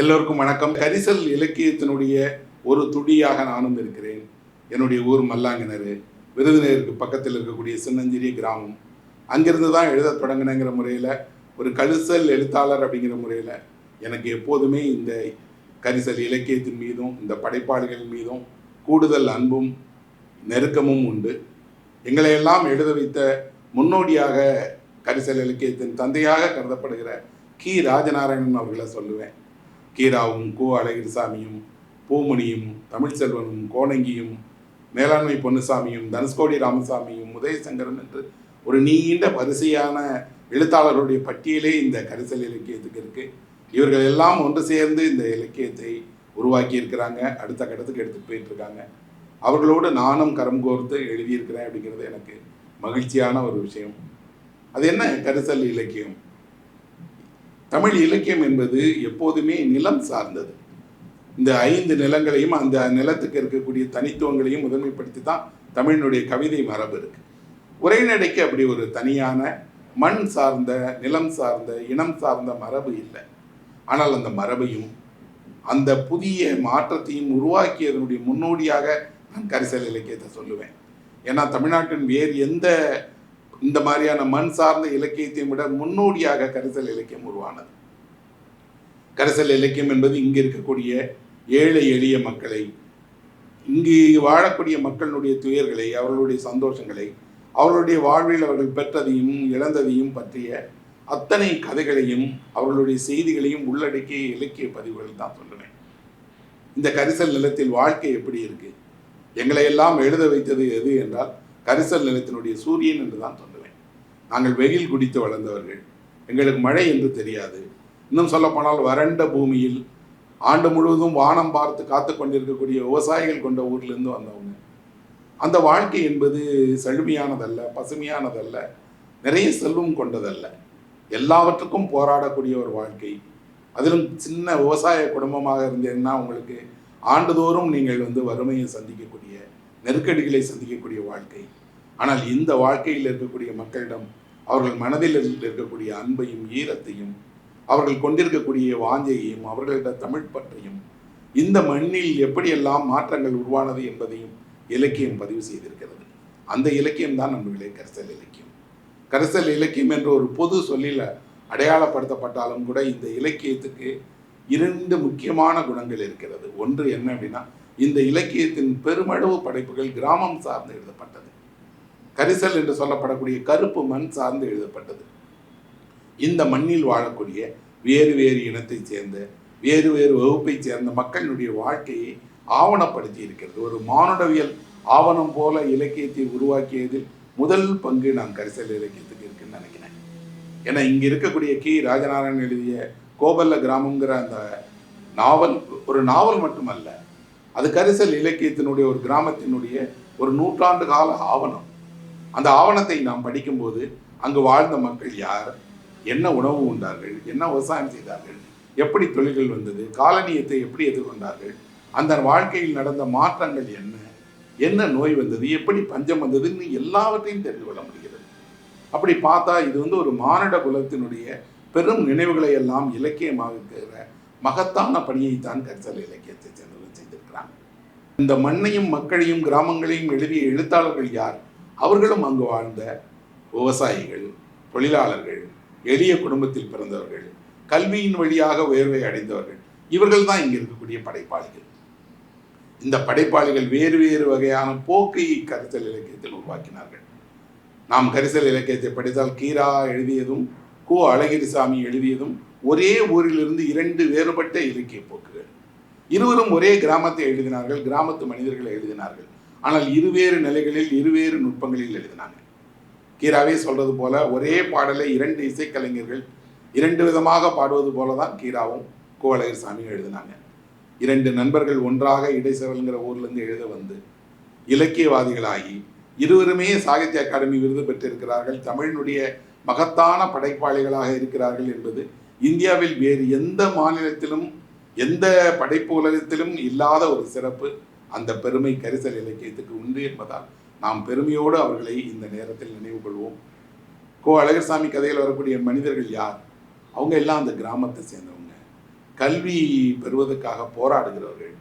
எல்லோருக்கும் வணக்கம். கரிசல் இலக்கியத்தினுடைய ஒரு துடியாக நானும் இருக்கிறேன். என்னுடைய ஊர் மல்லாங்கிணறு. விருதுநகருக்கு பக்கத்தில் இருக்கக்கூடிய சின்னஞ்சிறிய கிராமம். அங்கிருந்து தான் எழுத தொடங்கினங்கிற முறையில் ஒரு கரிசல் எழுத்தாளர் அப்படிங்கிற முறையில் எனக்கு எப்போதுமே இந்த கரிசல் இலக்கியத்தின் மீதும் இந்த படைப்பாளிகள் மீதும் கூடுதல் அன்பும் நெருக்கமும் உண்டு. எங்களை எல்லாம் எழுத வைத்த முன்னோடியாக கரிசல் இலக்கியத்தின் தந்தையாக கருதப்படுகிற கி. ராஜநாராயணன் அவர்களை சொல்லுவேன். கீராவும் கு அழகிரிசாமியும் பூமணியும் தமிழ்ச்செல்வனும் கோணங்கியும் மேலாண்மை பொன்னுசாமியும் தனுஷ்கோடி ராமசாமியும் உதயசங்கரன் என்று ஒரு நீண்ட வரிசையான எழுத்தாளர்களுடைய பட்டியலே இந்த கரிசல் இலக்கியத்துக்கு இருக்கு. இவர்கள் எல்லாம் ஒன்று சேர்ந்து இந்த இலக்கியத்தை உருவாக்கி இருக்கிறாங்க அடுத்த கட்டத்துக்கு எடுத்துகிட்டு போயிட்டு இருக்காங்க அவர்களோடு நானும் கரம் கோர்த்து எழுதியிருக்கிறேன் அப்படிங்கிறது எனக்கு மகிழ்ச்சியான ஒரு விஷயம். அது என்ன கரிசல் இலக்கியம்? தமிழ் இலக்கியம் என்பது எப்போதுமே நிலம் சார்ந்தது. இந்த ஐந்து நிலங்களையும் அந்த நிலத்துக்கு இருக்கக்கூடிய தனித்துவங்களையும் முதன்மைப்படுத்தி தான் தமிழினுடைய கவிதை மரபு இருக்கு. உரைநடைக்கு அப்படி ஒரு தனியான மண் சார்ந்த நிலம் சார்ந்த இனம் சார்ந்த மரபு இல்லை. ஆனால் அந்த மரபையும் அந்த புதிய மாற்றத்தையும் உருவாக்கியதனுடைய முன்னோடியாக நான் கரிசல் இலக்கியத்தை சொல்லுவேன். ஏன்னா தமிழ்நாட்டின் வேறு எந்த இந்த மாதிரியான மண் சார்ந்த இலக்கியத்தையும் விட முன்னோடியாக கரிசல் இலக்கியம் உருவானது. கரிசல் இலக்கியம் என்பது இங்கு இருக்கக்கூடிய ஏழை எளிய மக்களை இங்கு வாழக்கூடிய மக்களுடைய துயர்களை அவர்களுடைய சந்தோஷங்களை அவர்களுடைய வாழ்வில் அவர்கள் பெற்றதையும் இழந்ததையும் பற்றிய அத்தனை கதைகளையும் அவர்களுடைய செய்திகளையும் உள்ளடக்கிய இலக்கிய பதிவுகள் தான் சொல்லுவேன். இந்த கரிசல் நிலத்தில் வாழ்க்கை எப்படி இருக்கு? எங்களை எல்லாம் எழுத வைத்தது எது என்றால் கரிசல் நிலத்தினுடைய சூரியன் என்று தான் சொன்னேன் நாங்கள் வெயில் குடித்து வளர்ந்தவர்கள். எங்களுக்கு மழை என்று தெரியாது. இன்னும் சொல்லப்போனால் வறண்ட பூமியில் ஆண்டு முழுவதும் வானம் பார்த்து காத்து கொண்டிருக்கக்கூடிய விவசாயிகள் கொண்ட ஊர்லேருந்து வந்தவங்க. அந்த வாழ்க்கை என்பது செழுமையானதல்ல பசுமையானதல்ல நிறைய செல்வம் கொண்டதல்ல. எல்லாவற்றுக்கும் போராடக்கூடிய ஒரு வாழ்க்கை. அதிலும் சின்ன விவசாய குடும்பமாக இருந்தீங்கன்னா உங்களுக்கு ஆண்டுதோறும் நீங்கள் வந்து வறுமையை சந்திக்கக்கூடிய நெருக்கடிகளை சந்திக்கக்கூடிய வாழ்க்கை. ஆனால் இந்த வாழ்க்கையில் இருக்கக்கூடிய மக்களிடம் அவர்கள் மனதில் இருக்கக்கூடிய அன்பையும் ஈரத்தையும் அவர்கள் கொண்டிருக்கக்கூடிய வாஞ்சையையும் அவர்களிடம் தமிழ் பற்றியும் இந்த மண்ணில் எப்படியெல்லாம் மாற்றங்கள் உருவானது என்பதையும் இலக்கியம் பதிவு செய்திருக்கிறது. அந்த இலக்கியம் தான் நம்மளுடைய கரிசல் இலக்கியம். கரிசல் இலக்கியம் என்ற ஒரு பொது சொல்லில் அடையாளப்படுத்தப்பட்டாலும் கூட இந்த இலக்கியத்துக்கு இரண்டு முக்கியமான குணங்கள் இருக்கிறது. ஒன்று என்ன அப்படின்னா இந்த இலக்கியத்தின் பெருமளவு படைப்புகள் கிராமம் சார்ந்து எழுதப்பட்டது. கரிசல் என்று சொல்லப்படக்கூடிய கருப்பு மண் சார்ந்து எழுதப்பட்டது. இந்த மண்ணில் வாழக்கூடிய வேறு வேறு இனத்தைச் சேர்ந்த வேறு வேறு வகுப்பைச் சேர்ந்த மக்களினுடைய வாழ்க்கையை ஆவணப்படுத்தி இருக்கிறது. ஒரு மானுடவியல் ஆவணம் போல இலக்கியத்தை உருவாக்கியதில் முதல் பங்கு நான் கரிசல் இலக்கியத்துக்கு இருக்குன்னு நினைக்கிறேன். ஏன்னா இங்கே இருக்கக்கூடிய கி. ராஜநாராயணன் எழுதிய கோபல்ல கிராமங்கிற அந்த நாவல் ஒரு நாவல் மட்டுமல்ல அது கரிசல் இலக்கியத்தினுடைய ஒரு கிராமத்தினுடைய ஒரு நூற்றாண்டு கால ஆவணம். அந்த ஆவணத்தை நாம் படிக்கும்போது அங்கு வாழ்ந்த மக்கள் யார்? என்ன உணவு உண்டார்கள்? என்ன விவசாயம் செய்தார்கள்? எப்படி தொழில்கள் வந்தது? காலனியத்தை எப்படி எதிர்கொண்டார்கள்? அந்த வாழ்க்கையில் நடந்த மாற்றங்கள் என்ன? என்ன நோய் வந்தது? எப்படி பஞ்சம் வந்ததுன்னு எல்லாவற்றையும் தெரிந்து கொள்ள முடிகிறது. அப்படி பார்த்தா இது வந்து ஒரு மானிட குலத்தினுடைய பெரும் நினைவுகளை எல்லாம் இலக்கியமாக இருக்கிற மகத்தான பணியை தான் கரிசல் இலக்கியத்தை சென்று செய்திருக்கிறாங்க. இந்த மண்ணையும் மக்களையும் கிராமங்களையும் எழுதிய எழுத்தாளர்கள் யார்? அவர்களும் அங்கு வாழ்ந்த விவசாயிகள் தொழிலாளர்கள் எளிய குடும்பத்தில் பிறந்தவர்கள் கல்வியின் வழியாக உயர்வை அடைந்தவர்கள் இவர்கள் தான் இங்கே இருக்கக்கூடிய படைப்பாளிகள். இந்த படைப்பாளிகள் வேறு வேறு வகையான போக்கை கரிசல் இலக்கியத்தில் உருவாக்கினார்கள். நாம் கரிசல் இலக்கியத்தை படித்தால் கீரா எழுதியதும் கு அழகிரிசாமி எழுதியதும் ஒரே ஊரிலிருந்து இரண்டு வேறுபட்ட இலக்கிய போக்குகள். இருவரும் ஒரே கிராமத்தை எழுதினார்கள் கிராமத்து மனிதர்களை எழுதினார்கள். ஆனால் இருவேறு நிலைகளில் இருவேறு நுட்பங்களில் எழுதினாங்க. கீராவே சொல்றது போல ஒரே பாடலை இரண்டு இசைக்கலைஞர்கள் இரண்டு விதமாக பாடுவது போல தான் கீராவும் கோவலகர் சாமியும் எழுதினாங்க. இரண்டு நண்பர்கள் ஒன்றாக இடைசெவல்ங்கிற ஊர்லேருந்து எழுத வந்து இலக்கியவாதிகளாகி இருவருமே சாகித்ய அகாடமி விருது பெற்றிருக்கிறார்கள். தமிழினுடைய மகத்தான படைப்பாளிகளாக இருக்கிறார்கள் என்பது இந்தியாவில் வேறு எந்த மாநிலத்திலும் எந்த படைப்பு உலகத்திலும் இல்லாத ஒரு சிறப்பு. அந்த பெருமை கரிசல் இலக்கியத்துக்கு உண்டு என்பதால் நாம் பெருமையோடு அவர்களை இந்த நேரத்தில் நினைவு கொள்வோம். கோ அழகர்சாமி கதையில் வரக்கூடிய மனிதர்கள் யார்? அவங்க எல்லாம் அந்த கிராமத்தை சேர்ந்தவங்க. கல்வி பெறுவதற்காக போராடுகிறவர்கள்.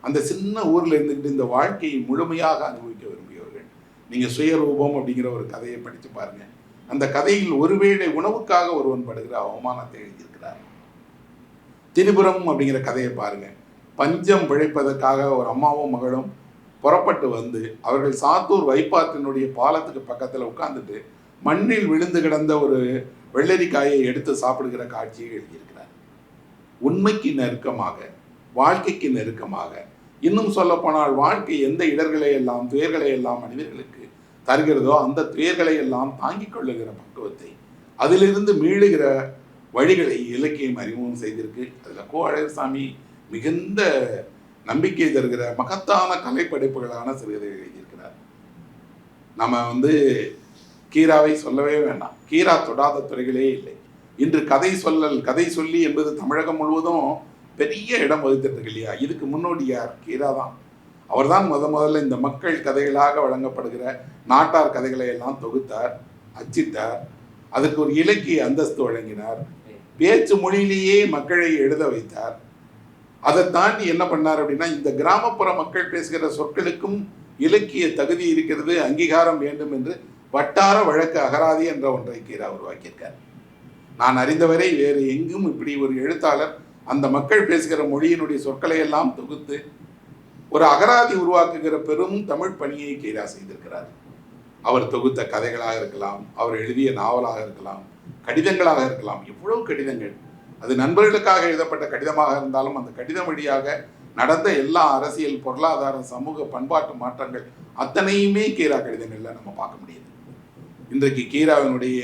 அந்த சின்ன ஊரில் இருந்துக்கிட்டு இந்த வாழ்க்கையை முழுமையாக அனுபவிக்க விரும்பியவர்கள். நீங்கள் சுயரூபம் அப்படிங்கிற ஒரு கதையை படித்து பாருங்க. அந்த கதையில் ஒருவேளை உணவுக்காக ஒருவன் படுகிற அவமானத்தை எழுதியிருக்கிறார். திரிபுரம் அப்படிங்கிற கதையை பாருங்கள் பஞ்சம் பிழைப்பதற்காக ஒரு அம்மாவும் மகளும் புறப்பட்டு வந்து அவர்கள் சாத்தூர் வைப்பாற்றினுடைய பாலத்துக்கு பக்கத்தில் உட்கார்ந்துட்டு மண்ணில் விழுந்து கிடந்த ஒரு வெள்ளரிக்காயை எடுத்து சாப்பிடுகிற காட்சியை எழுதியிருக்கிறார். உண்மைக்கு நெருக்கமாக வாழ்க்கைக்கு நெருக்கமாக இன்னும் சொல்லப்போனால் வாழ்க்கை எந்த இடர்களை எல்லாம் துயர்களை எல்லாம் மனிதர்களுக்கு தருகிறதோ அந்த துயர்களை எல்லாம் தாங்கிக் கொள்ளுகிற பக்குவத்தை அதிலிருந்து மீளுகிற வழிகளை இலக்கியம் அறிமுகம் செய்திருக்கு. அதில் கோ அழகர்சாமி மிகுந்த நம்பிக்கை தருகிற மகத்தான கலைப்படைப்புகளான சிறுகதைகள் எழுதியிருக்கிறார். நம்ம வந்து கீராவை சொல்லவே வேண்டாம். கீரா தொடாத துறைகளே இல்லை. இன்று கதை சொல்லல் கதை சொல்லி என்பது தமிழகம் முழுவதும் பெரிய இடம் வகுத்திருக்கு இல்லையா? இதுக்கு முன்னோடி யார்? கீரா தான். அவர்தான் முத முதல்ல இந்த மக்கள் கதைகளாக வழங்கப்படுகிற நாட்டார் கதைகளை எல்லாம் தொகுத்தார் அச்சிட்டார். அதுக்கு ஒரு இலக்கிய அந்தஸ்து வழங்கினார். பேச்சு மொழியிலேயே மக்களை எழுத வைத்தார். அதை தாண்டி என்ன பண்ணார் அப்படின்னா இந்த கிராமப்புற மக்கள் பேசுகிற சொற்களுக்கும் இலக்கிய தகுதி இருக்கிறது அங்கீகாரம் வேண்டும் என்று வட்டார வழக்கு அகராதி என்ற ஒன்றை கீரா உருவாக்கியிருக்கார் நான் அறிந்தவரை வேறு எங்கும் இப்படி ஒரு எழுத்தாளர் அந்த மக்கள் பேசுகிற மொழியினுடைய சொற்களை எல்லாம் தொகுத்து ஒரு அகராதி உருவாக்குகிற பெரும் தமிழ் பணியை கீரா செய்திருக்கிறார். அவர் தொகுத்த கதைகளாக இருக்கலாம் அவர் எழுதிய நாவலாக இருக்கலாம் கடிதங்களாக இருக்கலாம் எவ்வளவு கடிதங்கள். அது நண்பர்களுக்காக எழுதப்பட்ட கடிதமாக இருந்தாலும் அந்த கடிதம் வழியாக நடந்த எல்லா அரசியல் பொருளாதார சமூக பண்பாட்டு மாற்றங்கள் அத்தனையுமே கீரா கடிதங்களில் நம்ம பார்க்க முடியுது. இன்றைக்கு கீராவினுடைய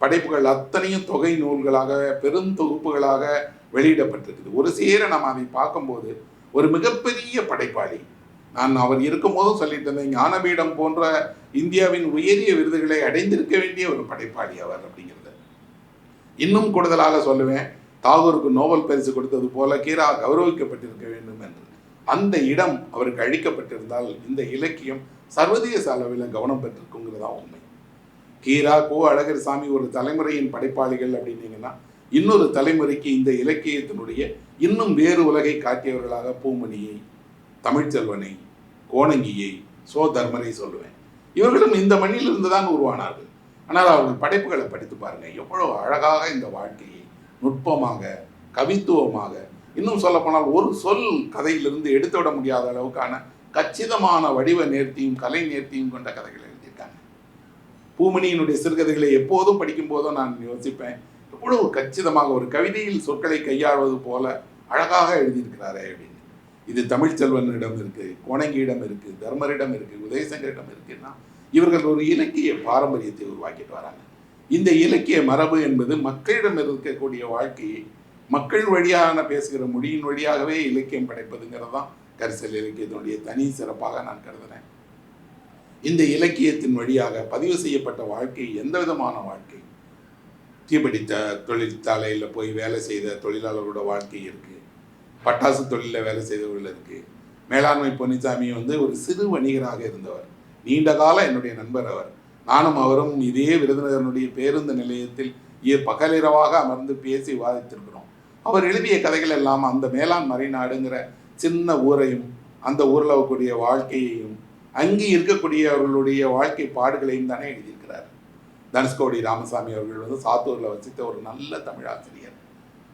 படைப்புகள் அத்தனையும் தொகை நூல்களாக பெரும் தொகுப்புகளாக வெளியிடப்பட்டிருக்குது. ஒரு சேர நாம் அதை பார்க்கும்போது ஒரு மிகப்பெரிய படைப்பாளி. நான் அவர் இருக்கும்போதும் சொல்லிட்டு இருந்தேன் ஞானபீடம் போன்ற இந்தியாவின் உயரிய விருதுகளை அடைந்திருக்க வேண்டிய ஒரு படைப்பாளி அவர் அப்படிங்கிறது இன்னும் கூடுதலாக சொல்லுவேன் தாகூருக்கு நோபல் பரிசு கொடுத்தது போல கீரா கௌரவிக்கப்பட்டிருக்க வேண்டும் என்று. அந்த இடம் அவருக்கு அழிக்கப்பட்டிருந்தால் இந்த இலக்கியம் சர்வதேச அளவில் கவனம் பெற்றிருக்குங்கிறதா உண்மை. கீரா கோ அழகர் சாமி ஒரு தலைமுறையின் படைப்பாளிகள் அப்படின்னீங்கன்னா இன்னொரு தலைமுறைக்கு இந்த இலக்கியத்தினுடைய இன்னும் வேறு உலகை காட்டியவர்களாக பூமணியை தமிழ்ச்செல்வனை கோணங்கியை சோ தர்மனை சொல்லுவேன். இவர்களும் இந்த மண்ணிலிருந்து தான் உருவானார்கள். ஆனால் அவர்கள் படைப்புகளை படித்து பாருங்க எவ்வளோ அழகாக இந்த வாழ்க்கையை நுட்பமாக கவித்துவமாக இன்னும் சொல்லப்போனால் ஒரு சொல் கதையிலிருந்து எடுத்துவிட முடியாத அளவுக்கான கச்சிதமான வடிவ நேர்த்தியும் கலை நேர்த்தியும் கொண்ட கதைகளை எழுதியிருக்காங்க. பூமணியினுடைய சிறுகதைகளை எப்போதும் படிக்கும் போதும் நான் யோசிப்பேன். எவ்வளவு கச்சிதமாக ஒரு கவிதையில் சொற்களை கையாள்வது போல அழகாக எழுதியிருக்கிறாரே அப்படின்னு. இது தமிழ்ச்செல்வனிடம் இருக்கு கோணங்கியிடம் இருக்கு தர்மரிடம் இருக்கு உதயசங்கரிடம் இருக்குன்னா இவர்கள் ஒரு இலக்கிய பாரம்பரியத்தை உருவாக்கிட்டு வராங்க. இந்த இலக்கிய மரபு என்பது மக்களிடம் இருக்கக்கூடிய வாழ்க்கையை மக்கள் வழியான பேசுகிற மொழியின் வழியாகவே இலக்கியம் படைப்பதுங்கிறது தான் கரிசல் இலக்கியத்தினுடைய தனி சிறப்பாக நான் கருதுறேன். இந்த இலக்கியத்தின் வழியாக பதிவு செய்யப்பட்ட வாழ்க்கை எந்த விதமான வாழ்க்கை? தீப்பிடித்த தொழிற்சாலையில் போய் வேலை செய்த தொழிலாளர்களோட வாழ்க்கை இருக்குது பட்டாசு தொழிலில் வேலை செய்தவர்கள் இருக்குது மேலாண்மை பொன்னிசாமி வந்து ஒரு சிறு வணிகராக இருந்தவர். நீண்ட காலம் என்னுடைய நண்பர் அவர். நானும் அவரும் இதே விருதுநகரனுடைய பேருந்து நிலையத்தில் பகலிரவாக அமர்ந்து பேசி விவாதித்திருக்கிறோம் அவர் எழுதிய கதைகள் எல்லாம் அந்த மேலாண் மறைநாடுங்கிற சின்ன ஊரையும் அந்த ஊரில் இருக்கக்கூடிய வாழ்க்கையையும் அங்கே இருக்கக்கூடியவர்களுடைய வாழ்க்கை பாடுகளையும் தானே எழுதியிருக்கிறார். தனுஷ்கோடி ராமசாமி அவர்கள் வந்து சாத்தூரில் வசித்த ஒரு நல்ல தமிழாசிரியர்.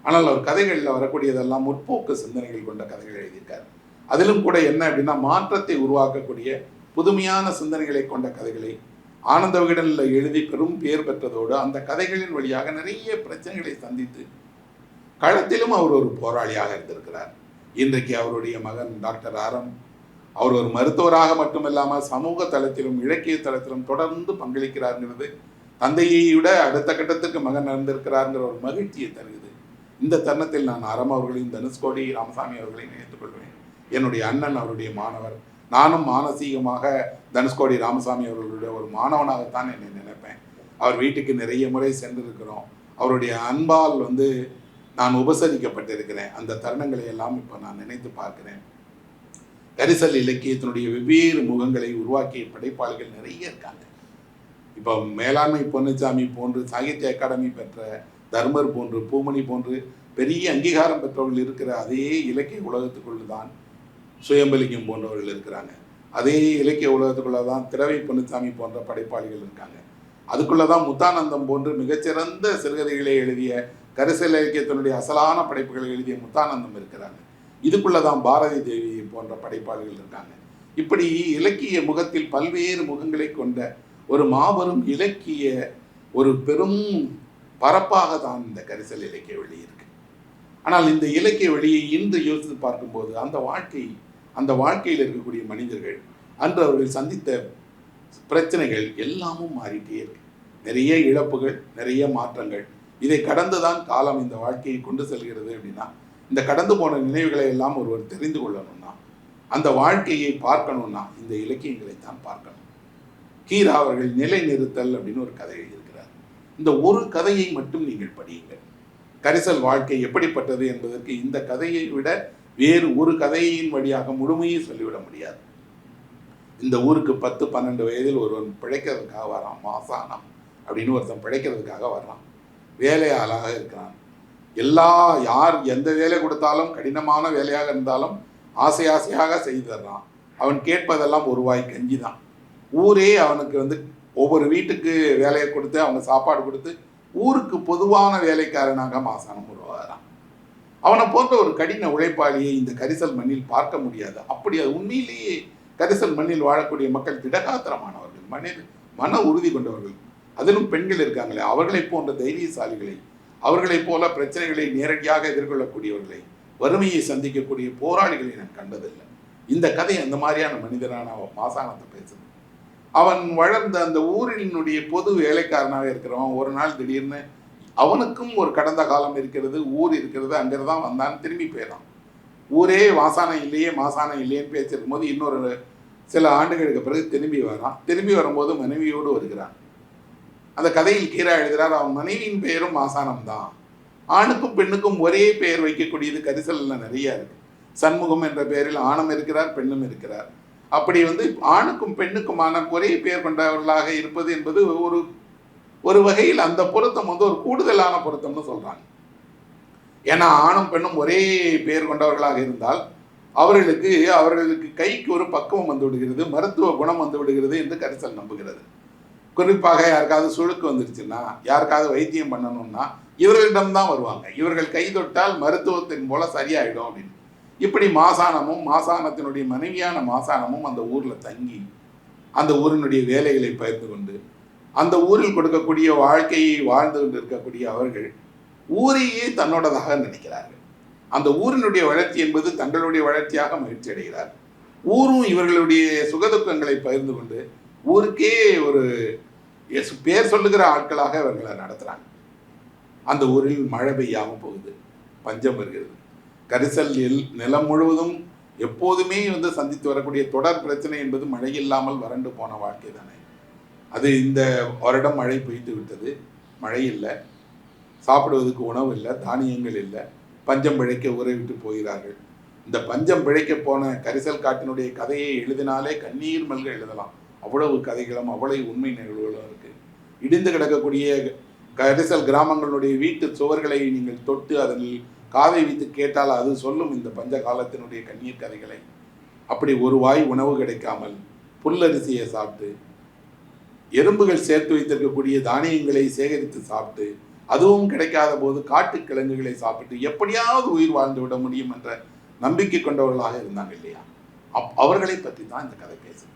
ஆனால் அவர் கதைகளில் வரக்கூடியதெல்லாம் முற்போக்கு சிந்தனைகள் கொண்ட கதைகள் எழுதியிருக்கார். அதிலும் கூட என்ன அப்படின்னா மாற்றத்தை உருவாக்கக்கூடிய புதுமையான சிந்தனைகளை கொண்ட கதைகளை ஆனந்த விகடனில் எழுதி பெரும் பெயர் பெற்றதோடு அந்த கதைகளின் வழியாக நிறைய பிரச்சனைகளை சந்தித்து களத்திலும் அவர் ஒரு போராளியாக இருந்திருக்கிறார். இன்றைக்கு அவருடைய மகன் டாக்டர் ஆரம் அவர் ஒரு மருத்துவராக மட்டுமில்லாமல் சமூக தளத்திலும் இலக்கிய தளத்திலும் தொடர்ந்து பங்களிக்கிறார்ங்கிறது தந்தையை விட அடுத்த கட்டத்துக்கு மகன் நடந்திருக்கிறாருங்கிற ஒரு மகிழ்ச்சியை தருகிறது. இந்த தருணத்தில் நான் அறம் அவர்களையும் தனுஷ்கோடி ராமசாமி அவர்களையும் நினைத்துக் கொள்வேன். என்னுடைய அண்ணன் அவருடைய மாணவர் நானும் மானசீகமாக தனுஷ்கோடி ராமசாமி அவர்களுடைய ஒரு மாணவனாகத்தான் என்னை நினைப்பேன். அவர் வீட்டுக்கு நிறைய முறை சென்றிருக்கிறோம். அவருடைய அன்பால் வந்து நான் உபசரிக்கப்பட்டிருக்கிறேன். அந்த தருணங்களை எல்லாம் இப்போ நான் நினைத்து பார்க்கிறேன். கரிசல் இலக்கியத்தினுடைய வெவ்வேறு முகங்களை உருவாக்கிய படைப்பாளிகள் நிறைய இருக்காங்க. இப்போ மேலாண்மை பொன்னுச்சாமி போன்று சாகித்ய அகாடமி பெற்ற தர்மர் போன்று பூமணி போன்று பெரிய அங்கீகாரம் பெற்றவர்கள் இருக்கிற அதே இலக்கிய உலகத்துக்குள் தான் சுயம்பலிங்கம் போன்றவர்கள் இருக்கிறாங்க. அதே இலக்கிய உலகத்துக்குள்ளே தான் திரவை பொன்னுசாமி போன்ற படைப்பாளிகள் இருக்காங்க. அதுக்குள்ளே தான் முத்தானந்தம் போன்று மிகச்சிறந்த சிறுகதைகளை எழுதிய கரிசல் இலக்கியத்தினுடைய அசலான படைப்புகளை எழுதிய முத்தானந்தம் இருக்கிறாங்க. இதுக்குள்ளே தான் பாரதி தேவி போன்ற படைப்பாளிகள் இருக்காங்க. இப்படி இலக்கிய முகத்தில் பல்வேறு முகங்களை கொண்ட ஒரு மாபெரும் இலக்கிய ஒரு பெரும் பரப்பாக தான் இந்த கரிசல் இலக்கிய வெளி இருக்கு. ஆனால் இந்த இலக்கிய வெளியை இன்று யோசித்து பார்க்கும்போது அந்த வாழ்க்கை அந்த வாழ்க்கையில் இருக்கக்கூடிய மனிதர்கள் அன்று அவர்கள் சந்தித்த பிரச்சனைகள் எல்லாமும் மாறிட்டே இருக்கு. நிறைய இழப்புகள் நிறைய மாற்றங்கள். இதை கடந்துதான் காலம் இந்த வாழ்க்கையை கொண்டு செல்கிறது அப்படின்னா இந்த கடந்து போன நினைவுகளை எல்லாம் ஒருவர் தெரிந்து கொள்ளணும்னா அந்த வாழ்க்கையை பார்க்கணும்னா இந்த இலக்கியங்களை தான் பார்க்கணும். கீரா அவர்கள் நிலைநிறுத்தல் அப்படின்னு ஒரு கதை எழுதியிருக்கிறார். இந்த ஒரு கதையை மட்டும் நீங்கள் படியுங்கள். கரிசல் வாழ்க்கை எப்படிப்பட்டது என்பதற்கு இந்த கதையை விட வேறு ஒரு கதையின் வழியாக முழுமையை சொல்லிவிட முடியாது. இந்த ஊருக்கு பத்து பன்னெண்டு வயதில் ஒருவன் பிழைக்கிறதுக்காக வரான் மாசானம் அப்படின்னு ஒருத்தன் பிழைக்கிறதுக்காக வர்றான். வேலையாளாக இருக்கிறான். எல்லா யார் எந்த வேலை கொடுத்தாலும் கடினமான வேலையாக இருந்தாலும் ஆசை ஆசையாக செய்து தர்றான். அவன் கேட்பதெல்லாம் ஒரு வாய் கஞ்சி தான். ஊரே அவனுக்கு வந்து ஒவ்வொரு வீட்டுக்கு வேலையை கொடுத்து அவங்க சாப்பாடு கொடுத்து ஊருக்கு பொதுவான வேலைக்காரனாக மாசானம் உருவாகிறான். அவனை போன்ற ஒரு கடின உழைப்பாளியை இந்த கரிசல் மண்ணில் பார்க்க முடியாது. அப்படி அது உண்மையிலேயே கரிசல் மண்ணில் வாழக்கூடிய மக்கள் திடகாத்திரமானவர்கள் மனித மன உறுதி கொண்டவர்கள். அதிலும் பெண்கள் இருக்காங்களே அவர்களைப் போன்ற தைரியசாலிகளை அவர்களைப் போல பிரச்சனைகளை நேரடியாக எதிர்கொள்ளக்கூடியவர்களை வறுமையை சந்திக்கக்கூடிய போராளிகளை நான் கண்டதில்லை. இந்த கதை அந்த மாதிரியான மனிதனான மாசானத்தை பேசுது. அவன் வளர்ந்த அந்த ஊரினுடைய பொது வேலைக்காரனாக இருக்கிறவன் ஒரு நாள் திடீர்னு அவனுக்கும் ஒரு கடந்த காலம் இருக்கிறது ஊர் இருக்கிறது அங்கிருந்து தான் வந்தான் திரும்பி போயிடான் ஊரே மாசானம் இல்லையே மாசானம் இல்லையேன்னு பேசியிருக்கும் போது இன்னொரு சில ஆண்டுகளுக்கு பிறகு திரும்பி வரான். திரும்பி வரும்போது மனைவியோடு வருகிறான். அந்த கதையில் கீரா எழுதுகிறார் அவன் மனைவியின் பெயரும் மாசானம் தான். ஆணுக்கும் பெண்ணுக்கும் ஒரே பெயர் வைக்கக்கூடியது கரிசலில் நிறைய இருக்கு. சண்முகம் என்ற பெயரில் ஆணும் இருக்கிறார் பெண்ணும் இருக்கிறார். அப்படி வந்து ஆணுக்கும் பெண்ணுக்குமான ஒரே பெயர் கொண்டவர்களாக இருப்பது என்பது ஒரு ஒரு வகையில் அந்த பொருத்தம் வந்து ஒரு கூடுதலான பொருத்தம்னு சொல்கிறாங்க ஏன்னா ஆணும் பெண்ணும் ஒரே பெயர் கொண்டவர்களாக இருந்தால் அவர்களுக்கு அவர்களுக்கு கைக்கு ஒரு பக்குவம் வந்து விடுகிறது மருத்துவ குணம் வந்து விடுகிறது என்று கரிசல் நம்புகிறது. குறிப்பாக யாருக்காவது சுழுக்கு வந்துருச்சுன்னா யாருக்காவது வைத்தியம் பண்ணணும்னா இவர்களிடம்தான் வருவாங்க. இவர்கள் கை தொட்டால் மருத்துவத்தின் போல சரியாயிடும் அப்படின்னு. இப்படி மாசானமும் மாசானத்தினுடைய மனைவியான மாசானமும் அந்த ஊரில் தங்கி அந்த ஊரினுடைய வேலைகளை பகிர்ந்து கொண்டு அந்த ஊரில் கொடுக்கக்கூடிய வாழ்க்கையை வாழ்ந்து கொண்டு இருக்கக்கூடிய அவர்கள் ஊரையே தன்னோடதாக நினைக்கிறார்கள். அந்த ஊரினுடைய வளர்ச்சி என்பது தங்களுடைய வளர்ச்சியாக மகிழ்ச்சி அடைகிறார். ஊரும் இவர்களுடைய சுகதுக்கங்களை பகிர்ந்து கொண்டு ஊருக்கே ஒரு பேர் சொல்லுகிற ஆட்களாக இவர்களை நடத்துகிறாங்க அந்த ஊரில் மழை பெய்யாமல் போகுது. பஞ்சம் வருகிறது. கரிசல் எல் நிலம் முழுவதும் எப்போதுமே வந்து சந்தித்து வரக்கூடிய தொடர் பிரச்சனை என்பது மழை இல்லாமல் வறண்டு போன வாழ்க்கை தானே. அது இந்த வருடம் மழை பெய்து விட்டது. மழை இல்லை. சாப்பிடுவதற்கு உணவு இல்லை. தானியங்கள் இல்லை. பஞ்சம் பிழைக்க ஊரை விட்டு போகிறார்கள். இந்த பஞ்சம் பிழைக்க போன கரிசல் காட்டினுடைய கதையை எழுதினாலே கண்ணீர் மல்க எழுதலாம். அவ்வளவு கதைகளும் அவ்வளவு உண்மை நிகழ்வுகளும் இருக்குது இடிந்து கிடக்கக்கூடிய கரிசல் கிராமங்களுடைய வீட்டு சுவர்களை நீங்கள் தொட்டு அதில் காதை வைத்து கேட்டால் அது சொல்லும் இந்த பஞ்ச காலத்தினுடைய கண்ணீர் கதைகளை. அப்படி ஒரு வாய் உணவு கிடைக்காமல் புல்லரிசியை சாப்பிட்டு எறும்புகள் சேர்த்து வைத்திருக்கக்கூடிய தானியங்களை சேகரித்து சாப்பிட்டு அதுவும் கிடைக்காத போது காட்டு கிழங்குகளை சாப்பிட்டு எப்படியாவது உயிர் வாழ்ந்து விட முடியும் என்ற நம்பிக்கை கொண்டவர்களாக இருந்தாங்க இல்லையா? அப் அவர்களை பற்றி தான் இந்த கதை பேசுது.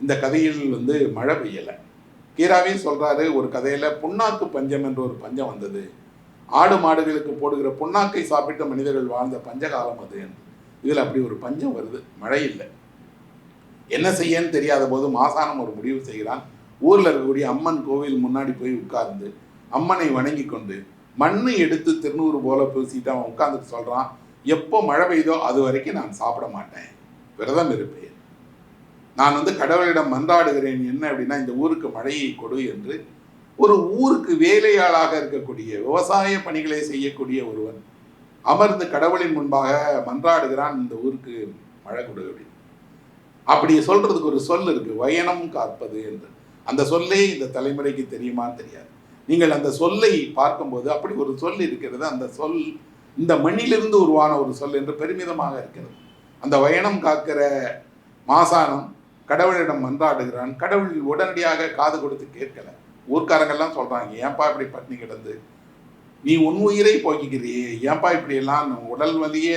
இந்த கதையில் வந்து மழை பெய்யலை. கீராவே சொல்றாரு ஒரு கதையில புண்ணாக்கு பஞ்சம் என்ற ஒரு பஞ்சம் வந்தது. ஆடு மாடுகளுக்கு போடுகிற புண்ணாக்கை சாப்பிட்ட மனிதர்கள் வாழ்ந்த பஞ்சகாலம் அது இதில் அப்படி ஒரு பஞ்சம் வருது மழை இல்லை. என்ன செய்யன்னு தெரியாத போது மாசானம் ஒரு முடிவு செய்கிறான். ஊரில் இருக்கக்கூடிய அம்மன் கோவில் முன்னாடி போய் உட்கார்ந்து அம்மனை வணங்கி கொண்டு மண்ணை எடுத்து திருநூறு போல பூசிட்டு அவன் உட்காந்துட்டு சொல்கிறான் எப்போ மழை பெய்தோ அது வரைக்கும் நான் சாப்பிட மாட்டேன். விரதம் இருப்பேன். நான் வந்து கடவுளிடம் மன்றாடுகிறேன் என்ன அப்படின்னா இந்த ஊருக்கு மழையை கொடு என்று ஒரு ஊருக்கு வேலையாளாக இருக்கக்கூடிய விவசாய பணிகளை செய்யக்கூடிய ஒருவன் அமர்ந்து கடவுளின் முன்பாக மன்றாடுகிறான் இந்த ஊருக்கு மழை கொடு அப்படின்னு. அப்படி சொல்றதுக்கு ஒரு சொல் இருக்கு வயனம் காப்பது என்று. அந்த சொல்லே இந்த தலைமுறைக்கு தெரியுமான்னு தெரியாது. நீங்கள் அந்த சொல்லை பார்க்கும்போது அப்படி ஒரு சொல் இருக்கிறது அந்த சொல் இந்த மண்ணிலிருந்து உருவான ஒரு சொல் என்று பெருமிதமாக இருக்கிறது. அந்த வயணம் காக்கிற மாசானம் கடவுளிடம் மன்றாடுகிறான் கடவுள் உடனடியாக காது கொடுத்து கேட்கல. ஊர்க்காரங்கள்லாம் சொல்கிறாங்க ஏன்பா இப்படி பட்னி கிடந்து? நீ உன் உயிரை போக்கிக்கிறியே ஏன்பா இப்படியெல்லாம் உடல் வலிய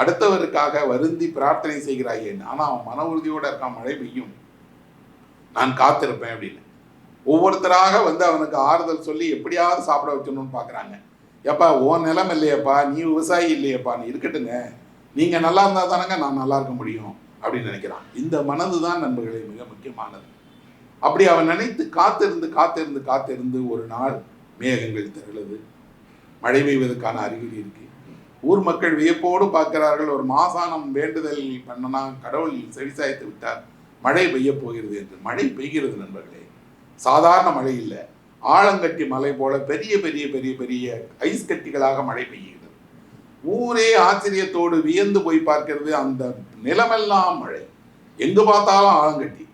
அடுத்தவருக்காக வருந்தி பிரார்த்தனை செய்கிறாயே? ஆனால் அவன் மன உறுதியோடு இருக்கான் மழை பெய்யும். நான் காத்திருப்பேன் அப்படின்னு. ஒவ்வொருத்தராக வந்து அவனுக்கு ஆறுதல் சொல்லி எப்படியாவது சாப்பிட வைக்கணும்னு பார்க்குறாங்க எப்பா உன் நிலம் இல்லையப்பா நீ விவசாயி இல்லையப்பான்னு நீ இருக்கட்டுங்க. நீங்கள் நல்லா இருந்தால் தானங்க நான் நல்லா இருக்க முடியும் அப்படின்னு நினைக்கிறான். இந்த மனது தான் நண்பர்களே மிக முக்கியமானது. அப்படி அவன் நினைத்து காத்திருந்து காத்திருந்து காத்திருந்து ஒரு நாள் மேகங்கள் திரளுது. மழை பெய்வதற்கான அறிகுறி இருக்கு. ஊர் மக்கள் வியப்போடு பார்க்கிறார்கள். ஒரு மாசானம் வேண்டுதல் பண்ணனா கடவுள் செவிசாய்த்து விட்டார். மழை பெய்ய போகிறது என்று. மழை பெய்கிறது நண்பர்களே. சாதாரண மழை இல்லை. ஆழங்கட்டி மலை போல பெரிய பெரிய பெரிய பெரிய ஐஸ் கட்டிகளாக மழை பெய்கிறது. ஊரே ஆச்சரியத்தோடு வியந்து போய் பார்க்கிறது அந்த நிலமெல்லாம் மழை. எங்கு பார்த்தாலும் ஆழங்கட்டி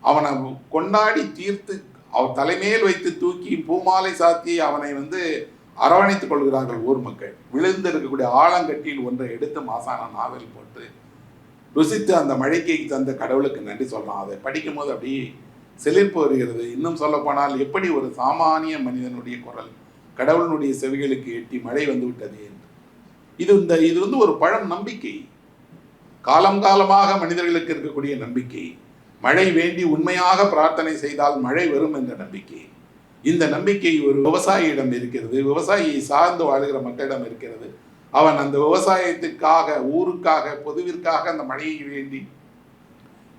அவனை கொண்டாடி தீர்த்து அவன் தலைமையில் வைத்து தூக்கி பூமாலை சாத்தி அவனை வந்து அரவணைத்துக் கொள்கிறார்கள் ஊர் மக்கள். விழுந்து இருக்கக்கூடிய ஆழங்கட்டியில் ஒன்றை எடுத்து மாசான நாவல் போட்டு ருசித்து அந்த மழைக்கு தந்த கடவுளுக்கு நன்றி சொல்லலாம் அதை படிக்கும்போது அப்படியே செழிப்பு வருகிறது. இன்னும் சொல்லப்போனால் எப்படி ஒரு சாமானிய மனிதனுடைய குரல் கடவுளினுடைய செவிகளுக்கு எட்டி மழை வந்து விட்டது என்று. இது இந்த இது வந்து ஒரு பழம் நம்பிக்கை. காலம் காலமாக மனிதர்களுக்கு இருக்கக்கூடிய நம்பிக்கை. மழை வேண்டி உண்மையாக பிரார்த்தனை செய்தால் மழை வரும் என்ற நம்பிக்கை. இந்த நம்பிக்கை ஒரு விவசாயியிடம் இருக்கிறது. விவசாயியை சார்ந்து வாழ்கிற மக்களிடம் இருக்கிறது. அவன் அந்த விவசாயத்துக்காக ஊருக்காக பொதுவிற்காக அந்த மழையை வேண்டி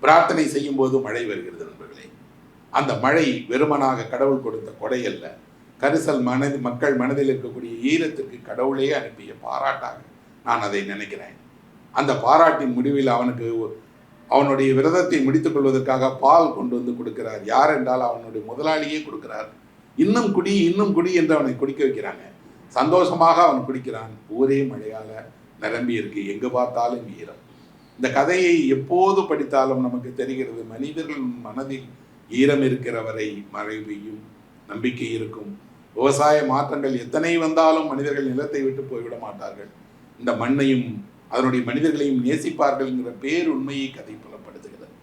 பிரார்த்தனை செய்யும் போது மழை வருகிறது நண்பர்களே. அந்த மழை வெறுமனாக கடவுள் கொடுத்த கொடை அல்ல. கரிசல் மனது மக்கள் மனதில் இருக்கக்கூடிய ஈரத்திற்கு கடவுளே அனுப்பிய பாராட்டாக நான் அதை நினைக்கிறேன். அந்த பாராட்டின் முடிவில் அவனுக்கு அவனுடைய விரதத்தை முடித்துக் கொள்வதற்காக பால் கொண்டு வந்து கொடுக்கிறார். யார் என்றால் அவனுடைய முதலாளியே கொடுக்கிறார். இன்னும் குடி இன்னும் குடி என்று அவனை குடிக்க வைக்கிறாங்க. சந்தோஷமாக அவன் குடிக்கிறான். ஊரே மழையால் நிரம்பி இருக்கு. எங்கு பார்த்தாலும் ஈரம். இந்த கதையை எப்போது படித்தாலும் நமக்கு தெரிகிறது மனிதர்கள் மனதில் ஈரம் இருக்கிற வரை மழை பெய்யும் நம்பிக்கை இருக்கும். விவசாய மாற்றங்கள் எத்தனை வந்தாலும் மனிதர்கள் நிலத்தை விட்டு போய்விட மாட்டார்கள். இந்த மண்ணையும் அதனுடைய மனிதர்களையும் நேசிப்பார்கள்ங்கிற பேருண்மையை கதை புலப்படுத்துகிறது.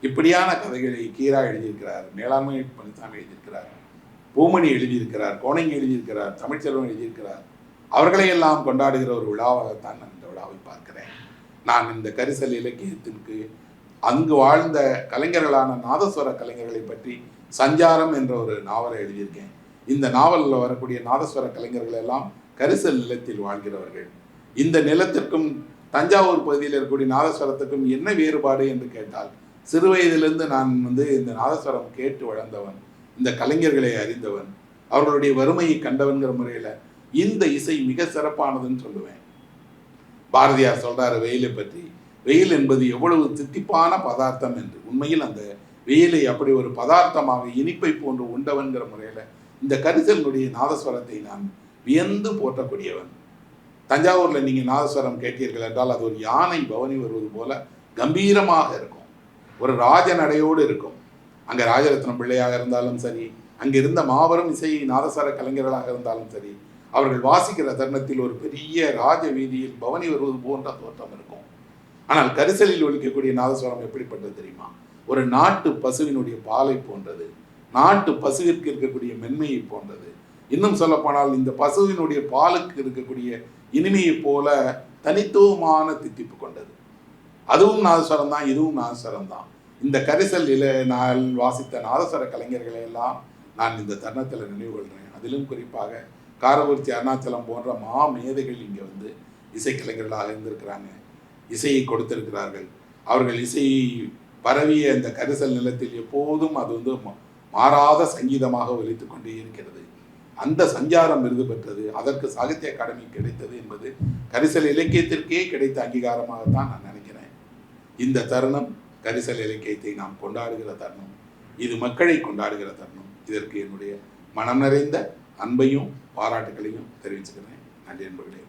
இப்படியான கதைகளை கீரா எழுதியிருக்கிறார். மேலாண்மை பழனிசாமி எழுதியிருக்கிறார். பூமணி எழுதியிருக்கிறார் கோணங்கி எழுதியிருக்கிறார் தமிழ்ச்செல்வன் எழுதியிருக்கிறார். அவர்களை எல்லாம் கொண்டாடுகிற ஒரு விழாவாகத்தான் நான் இந்த விழாவை பார்க்கிறேன். நான் இந்த கரிசல் இலக்கியத்திற்கு அங்கு வாழ்ந்த கலைஞர்களான நாதஸ்வர கலைஞர்களை பற்றி சஞ்சாரம் என்ற ஒரு நாவலை எழுதியிருக்கேன். இந்த நாவலில் வரக்கூடிய நாதஸ்வர கலைஞர்கள் எல்லாம் கரிசல் நிலத்தில் வாழ்கிறவர்கள். இந்த நிலத்திற்கும் தஞ்சாவூர் பகுதியில் இருக்கக்கூடிய நாதஸ்வரத்துக்கும் என்ன வேறுபாடு என்று கேட்டால் சிறு வயதிலிருந்து நான் வந்து இந்த நாதஸ்வரம் கேட்டு வளர்ந்தவன். இந்த கலைஞர்களை அறிந்தவன் அவர்களுடைய வறுமையை கண்டவன்கிற முறையில் இந்த இசை மிக சிறப்பானதுன்னு சொல்லுவேன். பாரதியார் சொல்றாரு வெயிலை பற்றி. வெயில் என்பது எவ்வளவு தித்திப்பான பதார்த்தம் என்று. உண்மையில் அந்த வெயிலை அப்படி ஒரு பதார்த்தமாக இனிப்பை போன்று உண்டவன்கிற முறையில் இந்த கரிசலனுடைய நாதஸ்வரத்தை நான் வியந்து போற்றக்கூடியவன். தஞ்சாவூரில் நீங்கள் நாதஸ்வரம் கேட்டீர்கள் என்றால் அது ஒரு யானை பவனி வருவது போல கம்பீரமாக இருக்கும். ஒரு ராஜ நடையோடு இருக்கும். அங்கே ராஜரத்னம் பிள்ளையாக இருந்தாலும் சரி அங்கே இருந்த மாபெரும் இசை நாதசார கலைஞர்களாக இருந்தாலும் சரி அவர்கள் வாசிக்கிற தருணத்தில் ஒரு பெரிய ராஜ வீதியில் பவனி வருவது போன்ற தோற்றம் இருக்கும். ஆனால் கரிசலில் ஒழிக்கக்கூடிய நாதஸ்வரம் எப்படிப்பட்டது தெரியுமா? ஒரு நாட்டு பசுவினுடைய பாலை போன்றது நாட்டு பசுவிற்கு இருக்கக்கூடிய மென்மையை போன்றது. இன்னும் சொல்லப்போனால் இந்த பசுவினுடைய பாலுக்கு இருக்கக்கூடிய இனிமையைப் போல தனித்துவமான தித்திப்பு கொண்டது. அதுவும் நாதஸ்வரம் தான் இதுவும் நாதஸ்வரம் தான். இந்த கரிசல் இல நான் வாசித்த நாதஸ்வர கலைஞர்களை எல்லாம் நான் இந்த தருணத்தில் நினைவு கொள்கிறேன் அதிலும் குறிப்பாக காரவூர்த்தி அருணாச்சலம் போன்ற மா மேதைகள் இங்கே வந்து இசைக்கலைஞர்களாக இருந்திருக்கிறாங்க. இசையை கொடுத்திருக்கிறார்கள். அவர்கள் இசையை பரவிய இந்த கரிசல் நிலத்தில் எப்போதும் அது வந்து மாறாத சங்கீதமாக ஒலித்து கொண்டே இருக்கிறது. அந்த சஞ்சாரம் விருது பெற்றது. அதற்கு சாகித்ய அகாடமி கிடைத்தது என்பது கரிசல் இலக்கியத்திற்கே கிடைத்த அங்கீகாரமாகத்தான் நான் நினைக்கிறேன். இந்த தருணம் கரிசல் இலக்கியத்தை நாம் கொண்டாடுகிற தருணம் இது மக்களை கொண்டாடுகிற தருணம். இதற்கு என்னுடைய மனம் நிறைந்த அன்பையும் பாராட்டுகளையும் தெரிவிச்சுக்கிறேன். நன்றி என்பர்களே